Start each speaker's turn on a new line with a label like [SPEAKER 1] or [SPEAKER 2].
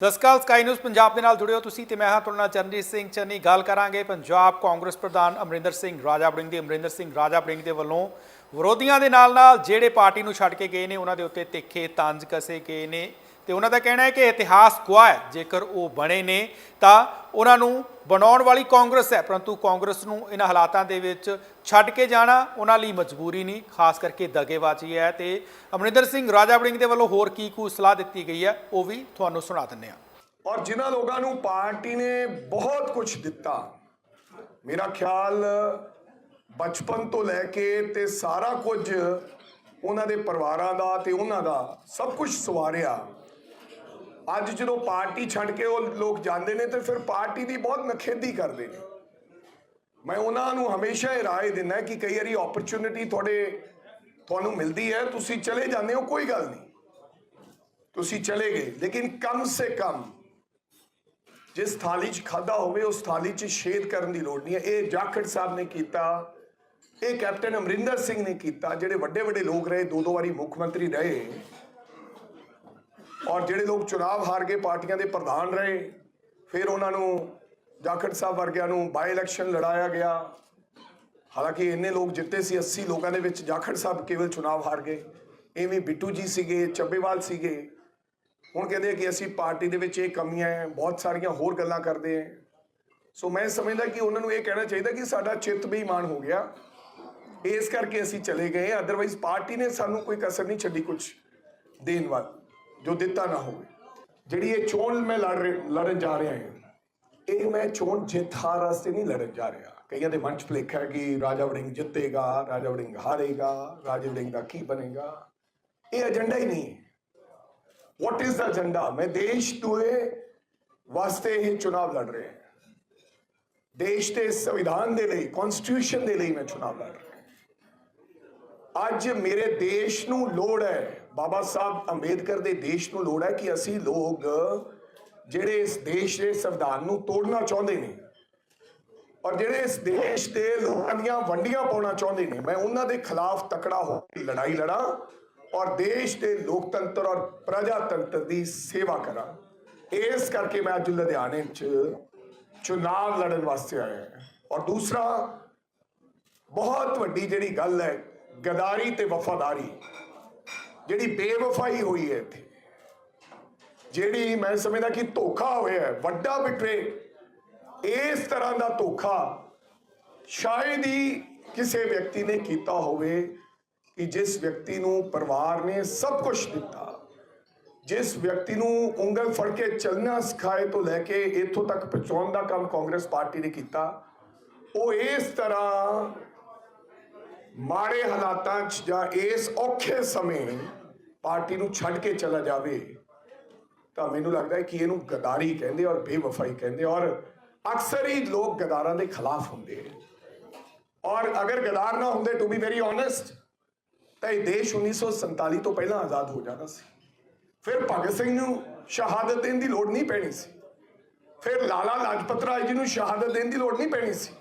[SPEAKER 1] ਦਸਕਾਲ sky news Punjab ਦੇ ਨਾਲ ਜੁੜਿਓ ਤੁਸੀਂ ਤੇ ਮੈਂ ਹਾਂ ਤੁਹਾਡੇ ਚਰਨਜੀਤ ਸਿੰਘ। ਚੰਨੀ, ਗੱਲ ਕਰਾਂਗੇ ਪੰਜਾਬ ਕਾਂਗਰਸ ਪ੍ਰਧਾਨ ਅਮਰਿੰਦਰ ਸਿੰਘ ਰਾਜਾ ਬੜਿੰਗ ਦੀ। ਅਮਰਿੰਦਰ ਸਿੰਘ ਰਾਜਾ ਬੜਿੰਗ ਦੇ ਵੱਲੋਂ ਵਿਰੋਧੀਆਂ ਦੇ ਨਾਲ ਨਾਲ ਜਿਹੜੇ ਪਾਰਟੀ ਨੂੰ ਛੱਡ ਕੇ ਗਏ ਨੇ, ਉਹਨਾਂ ਦੇ ਉੱਤੇ ਤਿੱਖੇ ਤੰਜ ਕਸੇ ਗਏ ਨੇ। ਤੇ ਉਹਨਾਂ ਦਾ ਕਹਿਣਾ ਹੈ ਕਿ ਇਤਿਹਾਸ ਗਵਾਹ ਹੈ। ਜੇਕਰ ਉਹ ਬਣੇ ਨੇ, ਤਾਂ ਉਹਨਾਂ ਨੂੰ ਬਣਾਉਣ ਵਾਲੀ ਕਾਂਗਰਸ ਹੈ। ਪਰੰਤੂ ਕਾਂਗਰਸ ਨੂੰ ਇਹਨਾਂ ਹਾਲਾਤਾਂ ਦੇ ਵਿੱਚ ਛੱਡ ਕੇ ਜਾਣਾ ਉਹਨਾਂ ਲਈ ਮਜਬੂਰੀ ਨਹੀਂ, ਖਾਸ ਕਰਕੇ ਦਗੇਬਾਜ਼ੀ ਹੈ ਤੇ ਅਮਰਿੰਦਰ ਸਿੰਘ, ਰਾਜਾ ਵੜਿੰਗ ਦੇ ਵੱਲੋਂ ਹੋਰ ਕੀ ਕੁ ਸਲਾਹ ਦਿੱਤੀ ਗਈ ਹੈ, ਉਹ ਵੀ ਤੁਹਾਨੂੰ ਸੁਣਾ ਦਿੰਦੇ ਹਾਂ।
[SPEAKER 2] ਔਰ ਜਿਨ੍ਹਾਂ ਲੋਕਾਂ ਨੂੰ ਪਾਰਟੀ ਨੇ ਬਹੁਤ ਕੁਝ ਦਿੱਤਾ, ਮੇਰਾ ਖਿਆਲ ਬਚਪਨ ਤੋਂ ਲੈ ਕੇ ਤੇ ਸਾਰਾ ਕੁਝ ਉਹਨਾਂ ਦੇ ਪਰਿਵਾਰਾਂ ਦਾ ਤੇ ਉਹਨਾਂ ਦਾ ਸਭ ਕੁਝ ਸਵਾਰਿਆ। ਅੱਜ ਜਦੋਂ ਪਾਰਟੀ ਛੱਡ ਕੇ ਉਹ ਲੋਕ ਜਾਂਦੇ ਨੇ ਤੇ ਫਿਰ ਪਾਰਟੀ ਦੀ ਬਹੁਤ ਨਖੇਦੀ ਕਰਦੇ ਨੇ। ਮੈਂ ਉਹਨਾਂ ਨੂੰ ਹਮੇਸ਼ਾ ਇਹ ਰਾਏ ਦਿੰਦਾ ਕਿ ਕਈ ਵਾਰੀ ਓਪਰਚੁਨਿਟੀ ਤੁਹਾਡੇ, ਤੁਹਾਨੂੰ ਮਿਲਦੀ ਹੈ, ਤੁਸੀਂ ਚਲੇ ਜਾਂਦੇ ਹੋ, ਕੋਈ ਗੱਲ ਨਹੀਂ। ਤੁਸੀਂ ਚਲੇ ਗਏ, ਲੇਕਿਨ ਕਮ ਸੇ ਕਮ ਜਿਸ ਥਾਲੀ 'ਚ ਖਾਦਾ ਹੋਵੇ, ਉਸ ਥਾਲੀ 'ਚ ਛੇਦ ਕਰਨ ਦੀ ਲੋੜ ਨਹੀਂ ਹੈ। ਇਹ ਜਾਖੜ ਸਾਹਿਬ ਨੇ ਕੀਤਾ, ਇਹ ਕੈਪਟਨ ਅਮਰਿੰਦਰ ਸਿੰਘ ਨੇ ਕੀਤਾ, ਜਿਹੜੇ ਵੱਡੇ ਵੱਡੇ ਲੋਕ ਰਹੇ ਦੋ ਦੋ ਵਾਰੀ ਮੁੱਖ ਮੰਤਰੀ ਰਹੇ। ਔਰ ਜਿਹੜੇ ਲੋਕ ਚੁਣਾਵ ਹਾਰ ਕੇ ਪਾਰਟੀਆਂ ਦੇ ਪ੍ਰਧਾਨ ਰਹੇ, ਫਿਰ ਉਹਨਾਂ ਨੂੰ ਜਾਖੜ ਸਾਹਿਬ ਵਰਗਿਆਂ ਨੂੰ ਬਾਈ ਇਲੈਕਸ਼ਨ ਲੜਾਇਆ ਗਿਆ। ਹਾਲਾਂਕਿ ਇੰਨੇ ਲੋਕ ਜਿੱਤੇ ਸੀ 80 ਲੋਕਾਂ ਦੇ ਵਿੱਚ ਜਾਖੜ ਸਾਹਿਬ ਕੇਵਲ ਚੁਣਾਵ ਹਾਰ ਗਏ। ਐਵੇਂ ਬਿੱਟੂ ਜੀ ਸੀਗੇ, ਚੱਬੇਵਾਲ ਸੀਗੇ। ਹੁਣ ਕਹਿੰਦੇ ਕਿ ਅਸੀਂ ਪਾਰਟੀ ਦੇ ਵਿੱਚ ਇਹ ਕਮੀਆਂ ਹੈ, ਬਹੁਤ ਸਾਰੀਆਂ ਹੋਰ ਗੱਲਾਂ ਕਰਦੇ ਹੈ। ਸੋ ਮੈਂ ਸਮਝਦਾ ਕਿ ਉਹਨਾਂ ਨੂੰ ਇਹ ਕਹਿਣਾ ਚਾਹੀਦਾ ਕਿ ਸਾਡਾ ਚਿੱਤ ਬੇਈਮਾਨ ਹੋ ਗਿਆ। ਇਸ ਕਰਕੇ ਅਸੀਂ ਚਲੇ ਗਏ। ਅਦਰਵਾਈਜ਼ ਪਾਰਟੀ ਨੇ ਸਾਨੂੰ ਕੋਈ ਕਸਰ ਨਹੀਂ ਛੱਡੀ ਕੁਝ ਦੇਣ ਵਾਲ। ਜੋ ਦਿੱਤਾ ਨਾ ਹੋਵੇ। ਜਿਹੜੀ ਇਹ ਚੋਣ ਮੈਂ ਲੜ ਰਿਹਾ- ਲੜਨ ਜਾ ਰਿਹਾ ਹਾਂ, ਇਹ ਮੈਂ ਚੋਣ ਜਿੱਤ ਹਾਰ ਵਾਸਤੇ ਨਹੀਂ ਲੜਨ ਜਾ ਰਿਹਾ। ਕਈਆਂ ਦੇ ਮੰਚ ਚ ਭੁਲੇਖਾ ਕਿ ਰਾਜਾ ਵੜਿੰਗ ਜਿੱਤੇਗਾ, ਰਾਜਾ ਵੜਿੰਗ ਹਾਰੇਗਾ, ਰਾਜਾ ਵੜਿੰਗ ਦਾ ਕੀ ਬਣੇਗਾ। ਇਹ ਏਜੰਡਾ ਹੀ ਨਹੀਂ। ਹੈ ਵਾਟ ਇਜ਼ ਦਾ ਏਜੰਡਾ ਮੈਂ ਦੇਸ਼ ਦੁਏ ਵਾਸਤੇ ਇਹ ਚੁਣਾਵ ਲੜ ਰਿਹਾ ਹਾਂ। ਦੇਸ਼ ਦੇ ਸੰਵਿਧਾਨ ਦੇ ਲਈ ਕਨਸਟੀਟਿਊਸ਼ਨ ਦੇ ਲਈ ਮੈਂ ਚੁਣਾਵ ਲੜ ਰਿਹਾ ਹਾਂ। ਅੱਜ ਮੇਰੇ ਦੇਸ਼ ਨੂੰ ਲੋੜ ਹੈ ਬਾਬਾ ਸਾਹਿਬ ਅੰਬੇਦਕਰ ਦੇ ਦੇਸ਼ ਨੂੰ ਲੋੜ ਹੈ ਕਿ ਅਸੀਂ ਲੋਕ ਜਿਹੜੇ ਇਸ ਦੇਸ਼ ਦੇ ਸੰਵਿਧਾਨ ਨੂੰ ਤੋੜਨਾ ਚਾਹੁੰਦੇ ਨੇ ਔਰ ਜਿਹੜੇ ਇਸ ਦੇਸ਼ ਦੇ ਲੋਕਾਂ ਦੀਆਂ ਵੰਡੀਆਂ ਪਾਉਣਾ ਚਾਹੁੰਦੇ ਨੇ, ਮੈਂ ਉਹਨਾਂ ਦੇ ਖਿਲਾਫ ਤਕੜਾ ਹੋ ਕੇ ਲੜਾਈ ਲੜਾਂ ਔਰ ਦੇਸ਼ ਦੇ ਲੋਕਤੰਤਰ ਔਰ ਪ੍ਰਜਾਤੰਤਰ ਦੀ ਸੇਵਾ ਕਰਾਂ। ਇਸ ਕਰਕੇ ਮੈਂ ਅੱਜ ਲੁਧਿਆਣੇ 'ਚ ਚੁਣਾਵ ਲੜਨ ਵਾਸਤੇ ਆਇਆ ਹਾਂ। ਔਰ ਦੂਸਰਾ, ਬਹੁਤ ਵੱਡੀ ਜਿਹੜੀ ਗੱਲ ਹੈ, ਗਦਾਰੀ ਤੇ ਵਫਾਦਾਰੀ। ਜਿਹੜੀ ਬੇਵਫਾਈ ਹੋਈ ਹੈ ਇੱਥੇ, ਜਿਹੜੀ ਮੈਂ ਸਮਝਦਾ ਕਿ ਧੋਖਾ ਹੋਇਆ ਹੈ, ਵੱਡਾ ਬਿਟਰੇ, ਇਸ ਤਰ੍ਹਾਂ ਦਾ ਧੋਖਾ ਸ਼ਾਇਦ ਹੀ ਕਿਸੇ ਵਿਅਕਤੀ ਨੇ ਕੀਤਾ ਹੋਵੇ ਕਿ ਜਿਸ ਵਿਅਕਤੀ ਨੂੰ ਪਰਿਵਾਰ ਨੇ ਸਭ ਕੁਝ ਦਿੱਤਾ, ਜਿਸ ਵਿਅਕਤੀ ਨੂੰ ਉਂਗਲ ਫੜ ਕੇ ਚੱਲਣਾ ਸਿਖਾਏ ਤੋਂ ਲੈ ਕੇ ਇੱਥੋਂ ਤੱਕ ਪਹੁੰਚਾਉਣ ਦਾ ਕੰਮ ਕਾਂਗਰਸ ਪਾਰਟੀ ਨੇ ਕੀਤਾ, ਉਹ ਇਸ ਤਰ੍ਹਾਂ ਮਾੜੇ ਹਾਲਾਤਾਂ 'ਚ ਜਾਂ ਇਸ ਔਖੇ ਸਮੇਂ ਪਾਰਟੀ ਨੂੰ ਛੱਡ ਕੇ ਚਲਾ ਜਾਵੇ, ਤਾਂ ਮੈਨੂੰ ਲੱਗਦਾ ਹੈ ਕਿ ਇਹਨੂੰ ਗਦਾਰੀ ਕਹਿੰਦੇ ਔਰ ਬੇਵਫਾਈ ਕਹਿੰਦੇ ਔਰ ਅਕਸਰ ਹੀ ਲੋਕ ਗਦਾਰਾਂ ਦੇ ਖਿਲਾਫ ਹੁੰਦੇ ਔਰ ਅਗਰ ਗਦਾਰ ਨਾ ਹੁੰਦੇ ਟੂ ਬੀ ਵੈਰੀ ਓਨੈਸਟ ਤਾਂ ਇਹ ਦੇਸ਼ 1947 ਤੋਂ ਪਹਿਲਾਂ ਆਜ਼ਾਦ ਹੋ ਜਾਣਾ ਸੀ। ਫਿਰ ਭਗਤ ਸਿੰਘ ਨੂੰ ਸ਼ਹਾਦਤ ਦੇਣ ਦੀ ਲੋੜ ਨਹੀਂ ਪੈਣੀ ਸੀ। ਫਿਰ ਲਾਲਾ ਲਾਜਪਤ ਰਾਏ ਜੀ ਨੂੰ ਸ਼ਹਾਦਤ ਦੇਣ ਦੀ ਲੋੜ ਨਹੀਂ ਪੈਣੀ ਸੀ।